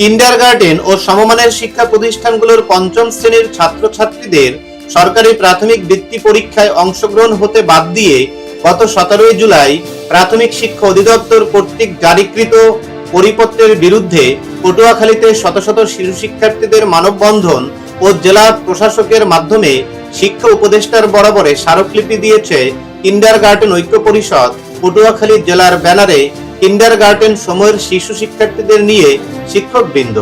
Kindergarten ও সমমানের শিক্ষা প্রতিষ্ঠানগুলোর পঞ্চম শ্রেণির ছাত্রছাত্রীদের সরকারি প্রাথমিক বৃত্তি পরীক্ষায় অংশগ্রহণ হতে বাদ দিয়ে গত সতেরোই জুলাই প্রাথমিক শিক্ষা অধিদপ্তর কর্তৃক জারিকৃত পরিপত্রের বিরুদ্ধে পটুয়াখালীতে শত শত শিশু শিক্ষার্থীদের মানববন্ধন ও জেলা প্রশাসকের মাধ্যমে শিক্ষা উপদেষ্টার বরাবরে স্মারকলিপি দিয়েছে কিন্ডারগার্টেন ঐক্য পরিষদ। পটুয়াখালী জেলার ব্যানারে কিন্ডারগার্টেন সময়ের শিশু শিক্ষার্থীদের নিয়ে শিক্ষকবৃন্দ।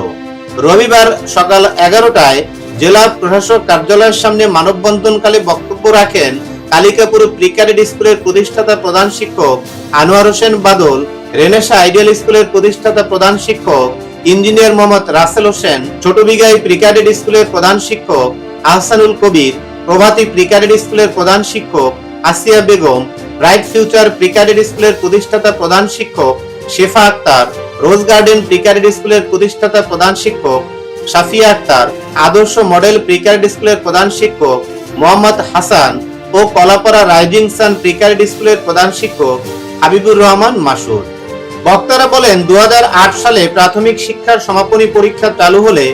রবিবার সকাল এগারোটায় জেলা প্রশাসক কার্যালয়ের সামনে মানববন্ধনকালে বক্তব্য রাখেন কালিকাপুর প্রিক্যাডেট স্কুলের প্রতিষ্ঠাতা প্রধান শিক্ষক আনোয়ার হোসেন বাদল, রেনেসা আইডিয়াল স্কুলের প্রতিষ্ঠাতা প্রধান শিক্ষক engineer Mohammad Rasel Hossain Chhotobighai pre cadet স্কুলের প্রধান শিক্ষক আহসানুল কবির, প্রভাতী প্রিক্যাডেট স্কুলের প্রধান শিক্ষক Asia Begum, bright future pre cadet স্কুলের প্রতিষ্ঠাতা প্রধান শিক্ষক Shefa Akter. Rose garden pre cadet স্কুলের প্রতিষ্ঠাতা প্রধান শিক্ষক সাফিয়া আক্তার, আদর্শ মডেল প্রিক্যাডেট স্কুলের প্রধান শিক্ষক মোহাম্মদ হাসান ও Kalapara rising sun pre cadet স্কুলের প্রধান শিক্ষক হাবিবুর রহমান মাসুর বক্তারা বলেন, দুহাজার আট সালে প্রাথমিক শিক্ষার সমাপনী পরীক্ষা চালু হলে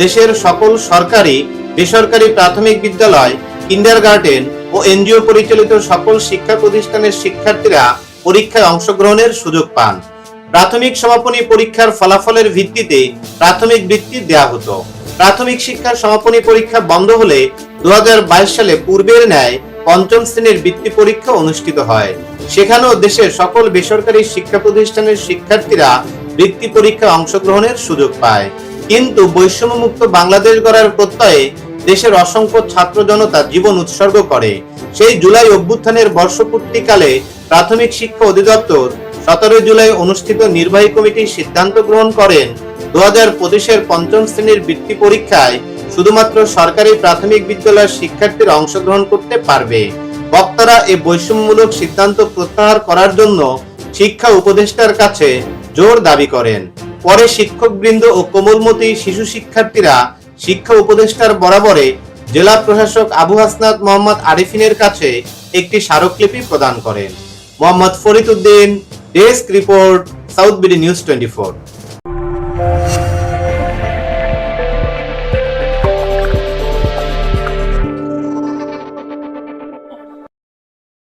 দেশের সকল সরকারি, বেসরকারি প্রাথমিক বিদ্যালয়, কিন্ডারগার্টেন ও এনজিও পরিচালিত সকল শিক্ষা প্রতিষ্ঠানের শিক্ষার্থীরা পরীক্ষায় অংশগ্রহণের সুযোগ পান। প্রাথমিক সমাপনী পরীক্ষার ফলাফলের ভিত্তিতে প্রাথমিক বৃত্তি দেয়া হতো। প্রাথমিক শিক্ষার সমাপনী পরীক্ষা বন্ধ হলে দু সালে পূর্বের ন্যায় পঞ্চম শ্রেণির বৃত্তি পরীক্ষা অনুষ্ঠিত হয়। সেখানেও দেশের সকল বেসরকারি শিক্ষা প্রতিষ্ঠানের শিক্ষার্থীরা বৃত্তি পরীক্ষায় অংশগ্রহণের সুযোগ পায়। কিন্তু বৈষম্যমুক্ত বাংলাদেশ গড়ার প্রত্যয়ে দেশের অসংখ্য ছাত্র জনতা জীবন উৎসর্গ করে। সেই জুলাই অভ্যুত্থানের বর্ষপূর্তিকালে প্রাথমিক শিক্ষা অধিদপ্তর সতেরো জুলাই অনুষ্ঠিত নির্বাহী কমিটির সিদ্ধান্ত গ্রহণ করেন। দু হাজার পঁচিশের পঞ্চম শ্রেণির বৃত্তি পরীক্ষায় শুধুমাত্র সরকারি প্রাথমিক বিদ্যালয়ের শিক্ষার্থীরা অংশগ্রহণ করতে পারবে। বক্তারা এই বৈষম্যমূলক সিদ্ধান্ত প্রত্যাহার করার জন্য শিক্ষা উপদেষ্টার কাছে জোর দাবি করেন। পরে শিক্ষকবৃন্দ ও কোমলমতি শিশু শিক্ষার্থীরা শিক্ষা উপদেষ্টার বরাবরে জেলা প্রশাসক আবু হাসনাত মোহাম্মদ আরিফিনের কাছে একটি স্মারকলিপি প্রদান করেন। Mohammad Farid Uddin desk report south BD news twenty